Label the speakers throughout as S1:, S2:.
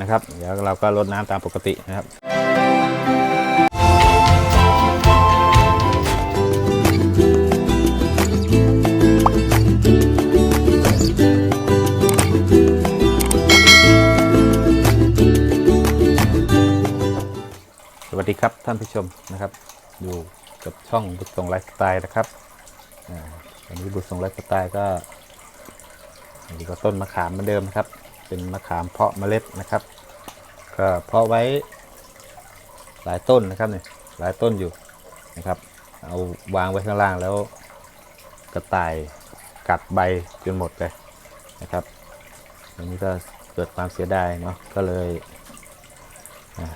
S1: นะครับ เดี๋ยวเราก็รดน้ำตามปกตินะครับสวัสดีครับท่านผู้ชมนะครับ อยู่กับช่องบุญทรงไลฟ์สไตล์นะครับอันนี้บุญทรงไลฟ์สไตล์ก็อยู่กับต้นมะขามเหมือนเดิมนะครับ เป็นมะขามเพาะเมล็ดนะครับ ก็เพาะไว้หลายต้นนะครับเนี่ยหลายต้นอยู่นะครับ เอาวางไว้ข้างล่างแล้วกระต่ายกัดใบจนหมดเลยนะครับอันนี้ก็เกิดความเสียดายเนาะก็เลย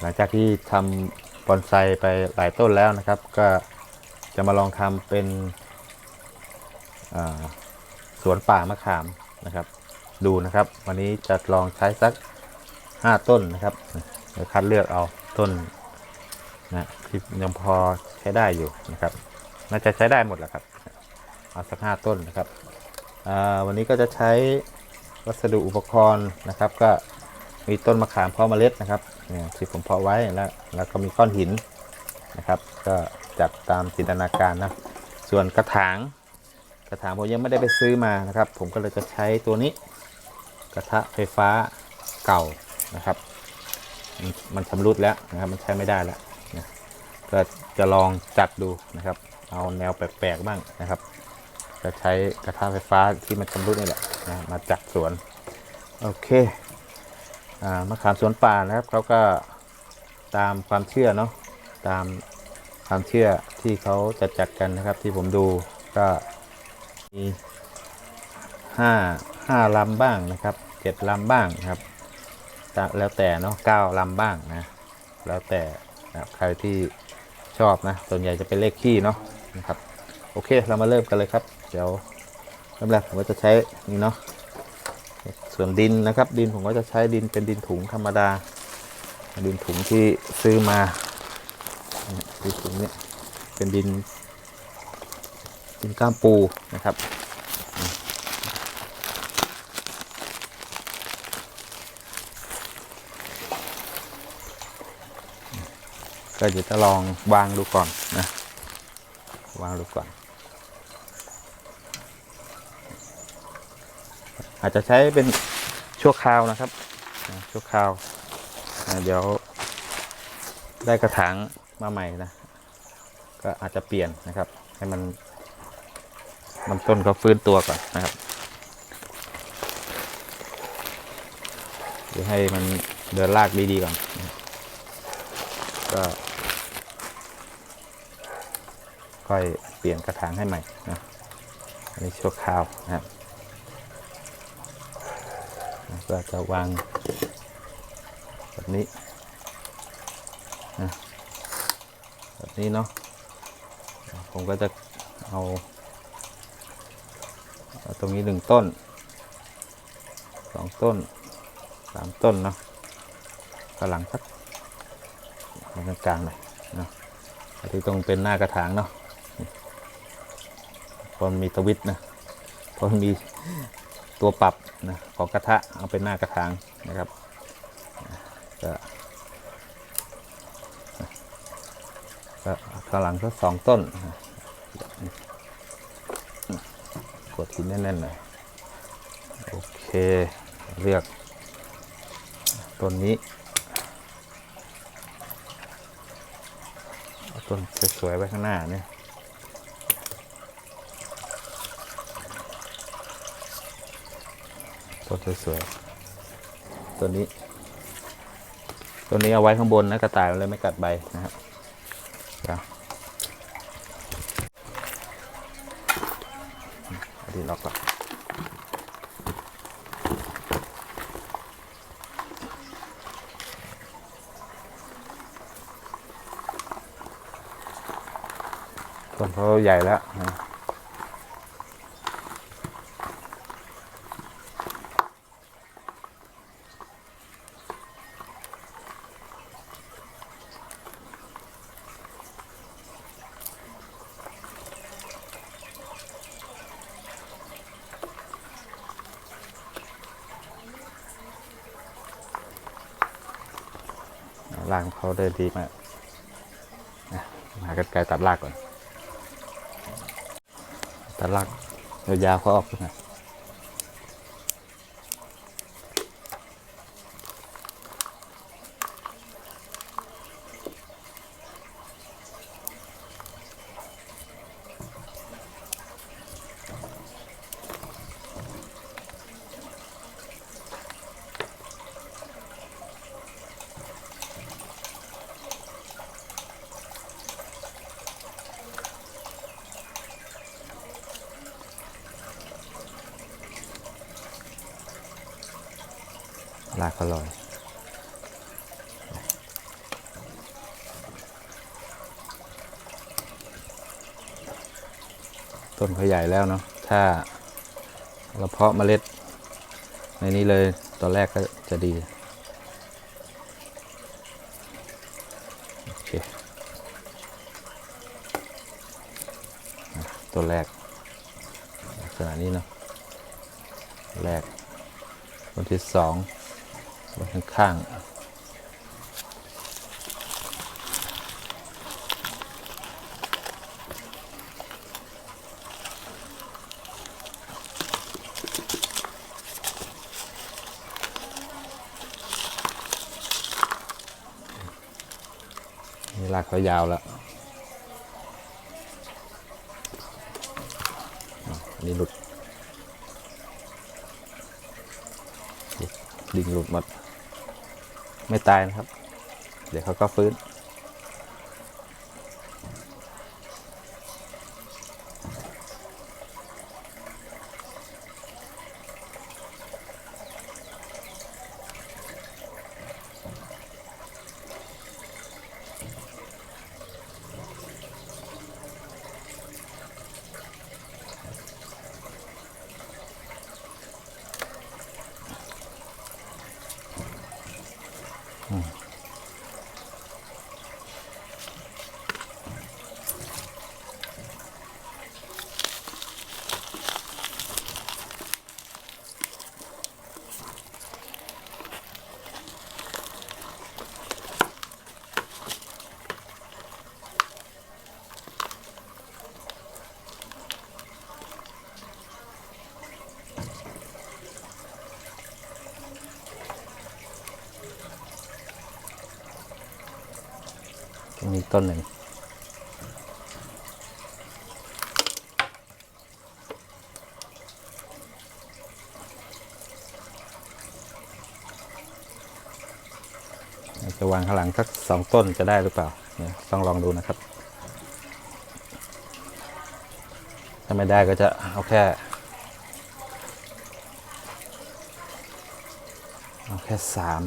S1: หลังจากที่ทำบอนไซไปหลายต้นแล้วนะครับ ก็จะมาลองทำเป็นสวนป่ามะขามนะครับ ดูนะครับ วันนี้จะลองใช้สัก 5 ต้นนะครับเดี๋ยวคัดเลือกเอาต้นนะที่ยังพอใช้ได้อยู่นะครับน่าจะใช้ได้หมดแหละครับเอาสัก 5 ต้นนะครับวันนี้ก็จะใช้วัสดุอุปกรณ์นะครับ ก็มีต้นมะขามเพาะเมล็ดนะครับเนี่ยที่ผมเพาะไว้แล้วแล้วก็มีก้อนหินนะครับ ก็จัดตามจินตนาการนะส่วนกระถางกระถางผมยังไม่ได้ไปซื้อมานะครับ ผมก็เลยจะใช้ตัวนี้ ระทะไฟฟ้าเก่านะครับมันมันชำรุดแล้วนะครับ มันใช้ไม่ได้แล้วนะก็จะลองจัดดูนะครับ เอาแนวแปลกๆบ้างนะครับ จะใช้กระทะไฟฟ้าที่มันชำรุดนี่แหละนะมาจัดสวน โอเคอ่ามะขามสวนป่านะครับเขาก็ตามความเชื่อเนาะตามความเชื่อที่เขาจะจัดกันนะครับ ที่ผมดูก็มีห้าห้าลำบ้างนะครับ เจ็ดลำบ้างครับ แล้วแต่เนาะเก้าลำบ้างนะ แล้วแต่นะใครที่ชอบนะ ส่วนใหญ่จะเป็นเลขขี้เนาะนะครับ โอเค เรามาเริ่มกันเลยครับ เดี๋ยวเริ่มแรกผมก็จะใช้นี่เนาะ ส่วนดินนะครับ ดินผมก็จะใช้ดินเป็นดินถุงธรรมดา ดินถุงที่ซื้อมาดินถุงเนี่ยเป็นดินดินก้ามปูนะครับ ก็เดี๋ยวจะลองวางดูก่อนนะวางดูก่อน อาจจะใช้เป็นชั่วคราวนะครับชั่วคราวเดี๋ยวได้กระถางมาใหม่นะ ก็อาจจะเปลี่ยนนะครับ ให้มันมันต้นเขาฟื้นตัวก่อนนะครับเดี๋ยวให้มันเดินลากดีๆก่อน ก็ ค่อยเปลี่ยนกระถางให้ใหม่นะอันนี้ชั่วคราวนะครับก็จะวางแบบนี้นะแบบนี้เนาะผมก็จะเอาเอาตรงนี้หนึ่งต้นสองต้นสามต้นเนาะกำลังสักเอากลางๆหน่อยเนาะที่ตรงเป็นหน้ากระถางเนาะ พราะมันมีตวิดนะพราะมันมีตัวปรับนะของกระทะเอาเป็นหน้ากระถางนะครับก็ก็ข้างหลังก็สองต้นกดหินแน่นๆหน่อยโอเคเลือกต้นนี้เอาต้นสวยๆไว้ข้างหน้าเนี่ย ต้นสวยๆตัวนี้ ตัวนี้เอาไว้ข้างบนนะกระต่ายมันเลยไม่กัดใบนะครับเดี๋ยวเอาดีล็อกก่อนต้นเขาใหญ่แล้วนะ รากเขาเดินดีมากหากันไกลตัดรากก่อน ตัดรากยาวๆเขาออกขึ้นมา ลากเขาลอยต้นเขาใหญ่แล้วเนาะถ้าเราเพาะเมล็ด ในนี้เลยตอนแรกก็จะดีโอเคต้นแรกลักษณะนี้เนาะแรกต้นที่สอง ต้นข้างๆนี่ลากเขายาวแล้วอะอันนี้หลุดหลุดดิ่งหลุดหมด ไม่ตายนะครับ เดี๋ยวเขาก็ฟื้น ตรงนี้ต้นหนึ่งจะวางข้างหลังสักสองต้นจะได้หรือเปล่าเนี่ยต้องลองดูนะครับ ถ้าไม่ได้ก็จะเอาแค่เอาแค่สาม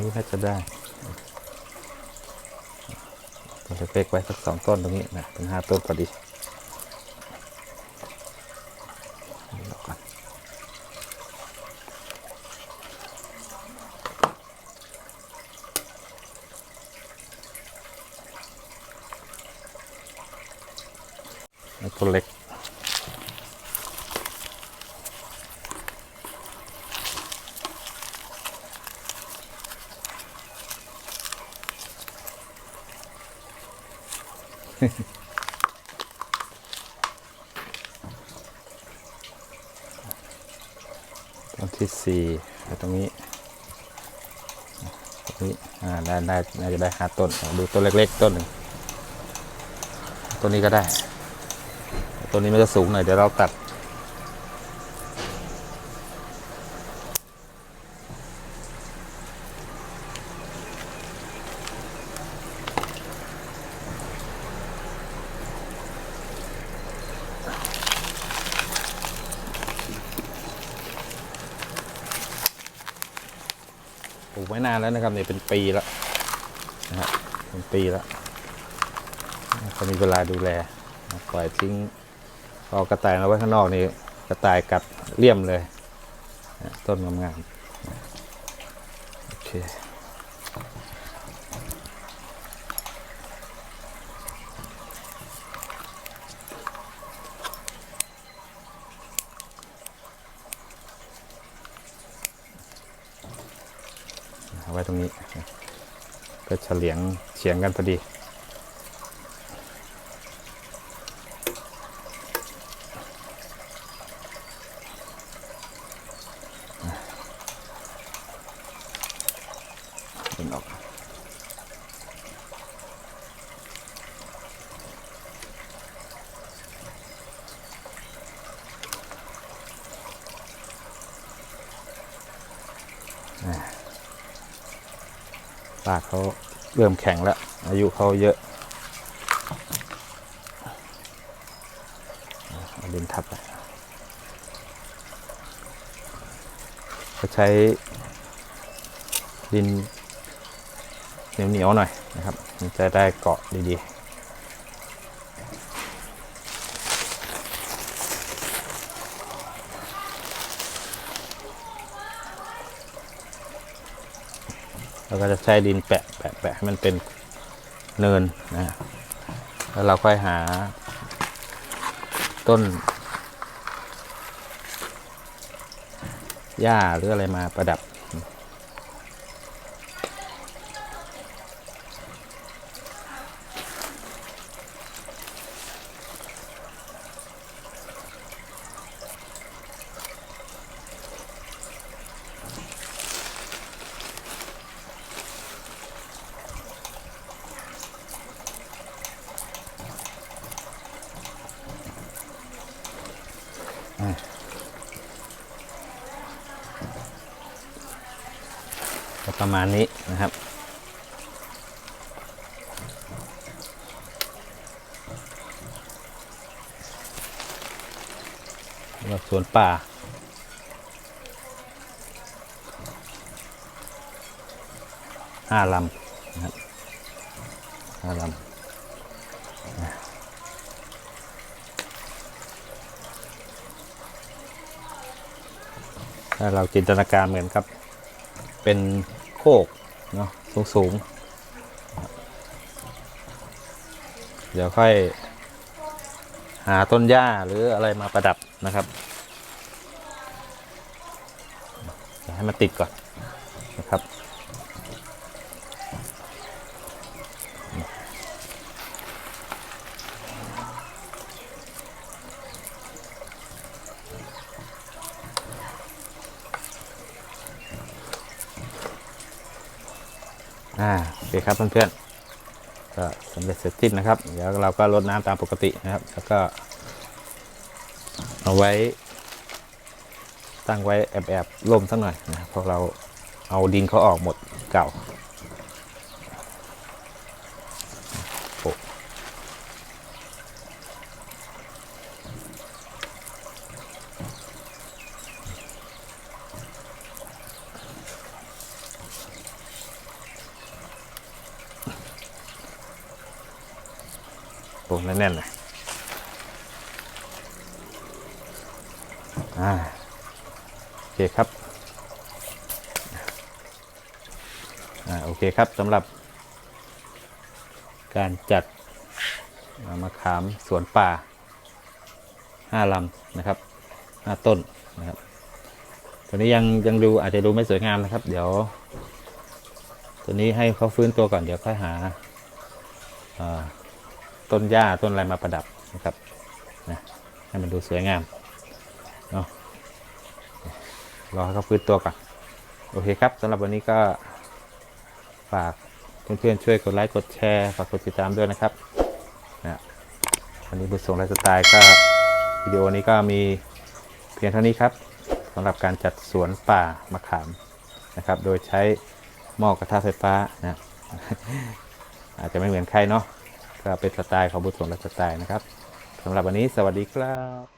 S1: นี้น่าจะได้ต้นเป๊กไว้สักสองต้นตรงนี้นะเป็นห้าต้นพอดีเอาก่อนเอาต้นเล็ก ต้น ที่สี่ตรงนี้ตรงนี้อ่าได้ได้น่าจะได้ห้าต้นดูต้นเล็ก ๆ ต้นหนึ่งต้นนี้ก็ได้ต้นนี้มันจะสูงหน่อยเดี๋ยวเราตัด ลูกไม่นานแล้วนะครับเนี่ยเป็นปีแล้วนะฮะเป็นปีแล้วก็มีเวลาดูแลปล่อยทิ้งเอากระต่ายมาไว้ข้างนอกนี่กระต่ายกัดเลี่ยมเลย ต้นงามๆโอเค ไว้ตรงนี้ ก็เฉลียงเฉียงกันพอดี ปากเขาเริ่มแข็งแล้ว อายุเขาเยอะเอาดินทับก็ใช้ดินเหนียวๆหน่อยนะครับ มันจะได้เกาะดีๆ แล้วก็จะใช้ดินแปะแปะแปะให้มันเป็นเนินนะแล้วเราค่อยหาต้นหญ้าหรืออะไรมาประดับ ประมาณนี้นะครับแล้วสวนป่า ห้าลำนะครับห้าลำถ้าเราจินตนาการเหมือนกับ เป็น คกเนาะสูงสูงๆเดี๋ยวค่อย หาต้นหญ้าหรืออะไรมาประดับนะครับให้มันติดก่อนนะครับ อ่าโอเคครับเพื่อนๆก็สำเร็จเสร็จสิ้นนะครับ เดี๋ยวเราก็ลดน้ำตามปกตินะครับ แล้วก็ เอาไว้ ตั้งไว้แอบๆร่มสักหน่อยนะครับเพราะเราเอาดินเขาออกหมดเก่า โหแน่นๆเลยอ่าโอเคครับอ่าโอเคครับสำหรับ การจัดอ่ามะขามสวนป่าห้าลำนะครับห้าต้นนะครับตัวนี้ยังยังดูอาจจะดูไม่สวยงามนะครับ เดี๋ยว ตัวนี้ให้เขาฟื้นตัวก่อนเดี๋ยวค่อยหาอ่า ต้นหญ้าต้นอะไรมาประดับนะครับนะให้มันดูสวยงามเนาะรอให้เขาฟื้นตัวก่อนโอเคครับสำหรับวันนี้ก็ฝากเพื่อนๆช่วยกดไลค์กดแชร์ฝากกดติดตามด้วยนะครับนะวันนี้บุญส่งไลฟ์สไตล์ก็วิดีโอนี้ก็มีเพียงเท่านี้ครับสำหรับการจัดสวนป่ามะขามนะครับ โดยใช้หม้อกระทะไฟฟ้านะอาจจะไม่เหมือนใครเนาะ ก็เป็นสไตล์ของบุญส่งไละสไตล์นะครับสำหรับวันนี้สวัสดีครับ